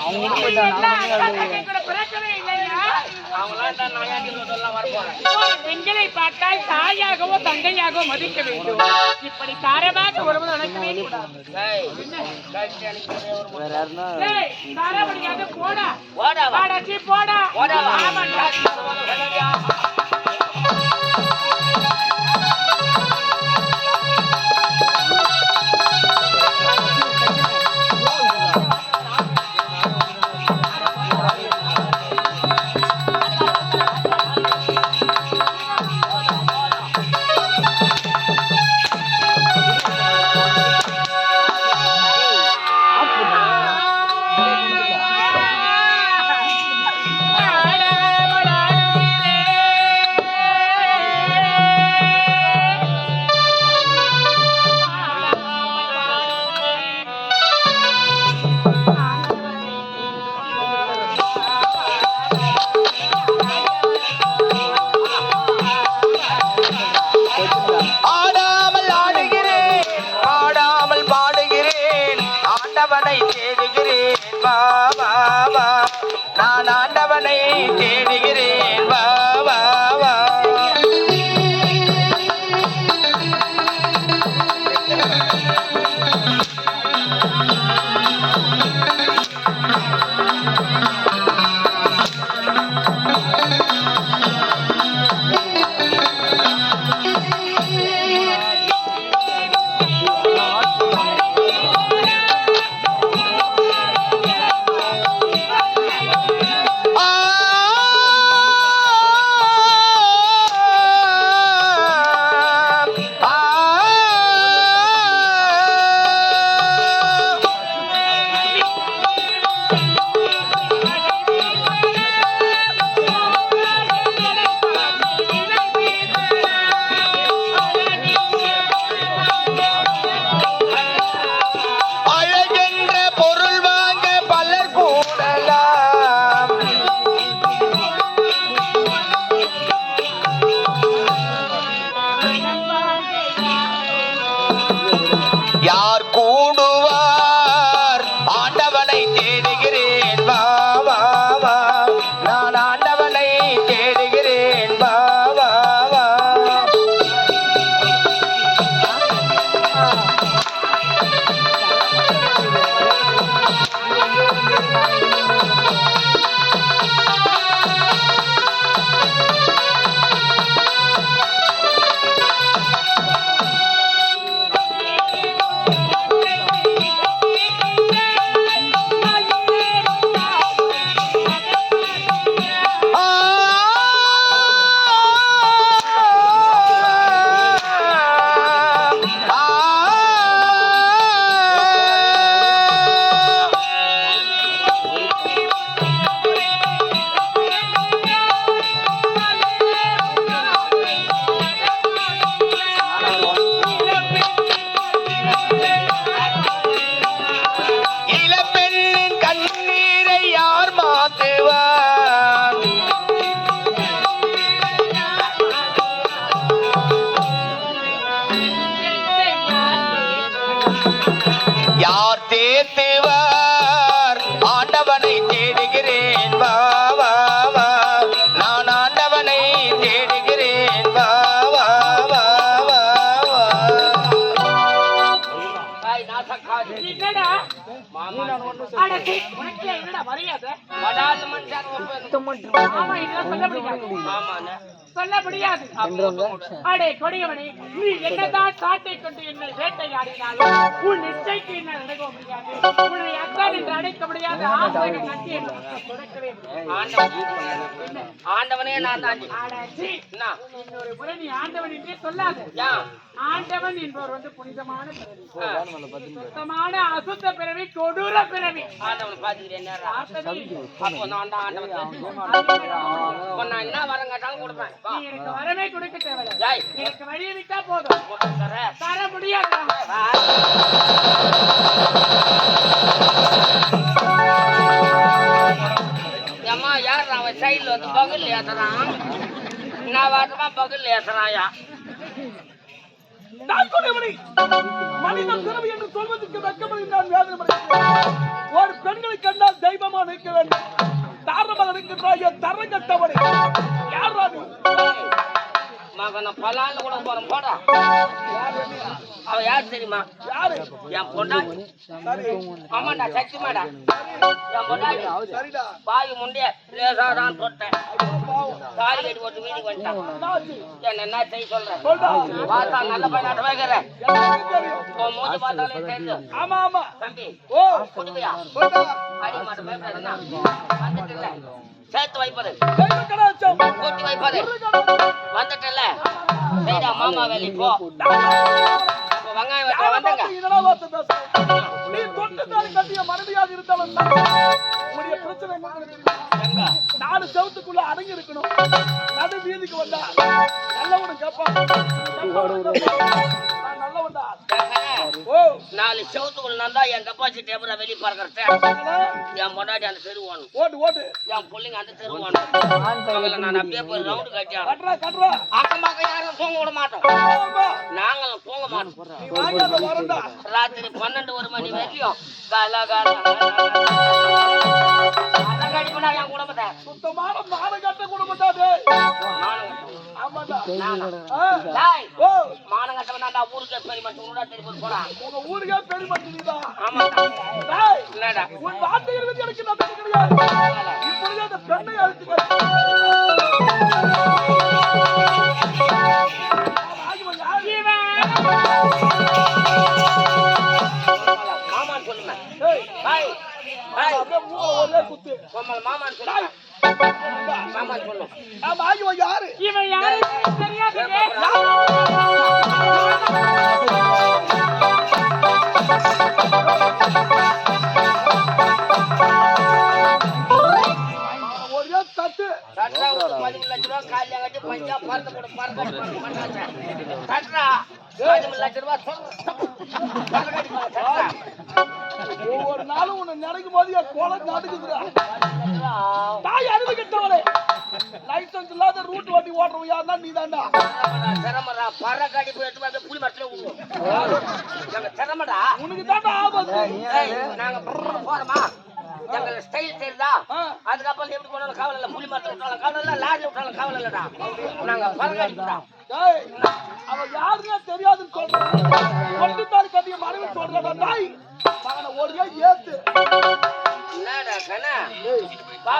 அவங்க வீட்டுக்கு போயிட்டாங்க எல்லாம் அக்கா தங்கை கூட பிறக்கவே இல்லையா? ஒரு பெண்களை பார்த்தால் தாயாகவோ தங்கையாகவோ மதிக்க வேண்டும். இப்படி தாரமாக ஒருவன் நடக்கவே கூடாது போடா. போடா போடா. தேடுகிறேன் வா வா வா. நான் ஆண்டவனை தேடுகிறேன். என்னடா மரியாதை? ஆமா இதெல்லாம் சொல்ல முடியாது. சொல்ல முடியாது. அடே கொடியவனே நீ என்னதான் காட்டை கொண்டு என்னை வேட்டையாடினாலும் உன் நிச்சயக்கு என்ன நடக்க முடியாது. உன்னை அக்கான் என்று அழைக்க முடியாது. ஆசாக கட்டி என்று கொடுக்கவே முடியாது. ஆண்டவனே நான் தான். அட சீ, என்ன? இன்னொரு முறை நீ ஆண்டவன் என்றே சொல்லாத? ஆண்டவன் என்பவர் வந்து புனிதமான பிறவி. சுத்தமான அசுத்த பிறவி கொடூர பிறவி. ஆண்டவன் பாத்துக்கிறேன். அப்போ நான் தான் ஆண்டவன் நான் என்ன வரம் கேட்டாலும் கொடுப்பேன். வா. நீ எனக்கு வரமே கொடுக்க தேவையில்லை. ஏய், எனக்கு வழியை விட்டா போதும். தர முடியாது? யார் அவன் சைடுல வந்து பகல் ஏத்துறான்? நான் வாட்டமா பகல் ஏத்துறாயா? நான் கொடியவனை மனித பிறவி என்று சொல்வதற்கு நான். ஒரு பெண்களை கண்டால் தெய்வமா நிற்க வேண்டும். தாரமாக இருக்கின்றாய தரங்கட்டவனை யாரா நீ மகனை பலான்னு கூட போறேன் போடா. அவ யார் தெரியுமா? யாரு? என் பொண்டாட்டி. சரி. ஆமாண்டா சத்தியமாடா. என் பொண்டாட்டி. பாய் முண்டே லேசாதான் தொட்டேன். காரி கட்டி போட்டு வீட்டுக்கு வந்துட்டான். என்னாச்சு? என்ன என்ன செய்ய சொல்றேன் சொல்டா. பார்த்தா நல்ல பையனாட்ட வைக்கிறேன் எனக்கு தெரியும். உன் மூஞ்சி பார்த்தாலே தெரியும் ஆமா ஆமா. தம்பி ஓ. கொடுமையா சொல்டா. அடி மாட்ட பயப்படாதுன்னா வந்துட்டுல சேர்த்து வைப்பது. தெய்வ கடாட்சம். கூட்டி வைப்பது. வந்துட்டல சரிடா மாமா போ. இப்ப வெங்காயம் வந்தங்க இதெல்லாம்? நீ தொட்டு தாலி கட்டிய மனைவியாக இருந்தாலும் பிரச்சனை நாலு செவத்துக்குள்ள அடங்கி இருக்கணும். நடு வீதிக்கு வந்தா நல்லவனு கேட்பான். நான் நல்லவன்டா. ஓ. நாலு செவத்துக்குள்ள நான் தான் என் கப்பாச்சி டேபிள வெளியே பார்க்கறேன். என் பொண்டாட்டி அந்த தெரு ஓணும் ஓட்டு ஓட்டு என் பிள்ளைங்க அந்த தெரு ஓணும் அவங்கள நான் அப்படியே போய் ரவுண்டு கட்டியான் கட்டுறா கட்டுறா. யாரும் தூங்க விட மாட்டோம். நாங்களும் தூங்க மாட்டோம். ராத்திரி பன்னெண்டு ஒரு மணி கால கால சுத்தமான மானம் கட்ட மானம் கட்டவனாண்டா ஊருக்கு பெரிய மட்டும் உன்னோட திருப்பி போடா. உங்க ஊருக்கே பெருமட்டு நீதான் ஆமாடா டேய் என்னடா உன் வார்த்தை இருந்து எனக்கு நம்பிக்கை கிடையாது இப்பொழுது அந்த பெண்ணை அழைத்து மாமான்னு மூளை ஒரே குத்து. கோமல் மாமான்னு சொல்லுங்க மாமான்னு சொல்லு ஆமா, இவன் யாரு? இவன் யாரு தெரியாதுங்க ஒரே தட்டு. தட்ரா ஒரு பதிமூணு லட்ச ரூபா காலையில கட்டி பஞ்சா பறந்து போடு பறந்து பண்ணாச்சா தட்ரா பதிமூணு லட்ச ரூபா தட்ரா ஒவ்வொரு நாளும் உன்னை நினைக்கும் போது என் குளம் நடுக்குதுடா. தாய் அறிவு கெட்டவளே. லைசென்ஸ் இல்லாத ரூட் வண்டி ஓட்டுறவன் யாருன்னா நீதான்டா. திறமடா பறக்காடி போய் எடுத்து வந்து புளி மரத்துல நாங்க திறமடா உனக்கு தான்டா ஆபத்து. நாங்க போறோமா எங்க ஸ்டைல் தெரியுதா. அதுக்கப்புறம் எப்படி போனாலும் கவலை இல்லை புளி மரத்துல விட்டாலும் கவலை இல்லை லாரி விட்டாலும் கவலை இல்லடா நாங்க பறக்காடி போறோம் டேய், அவன் யாருன்னே தெரியாதுன்னு சொல்றான்.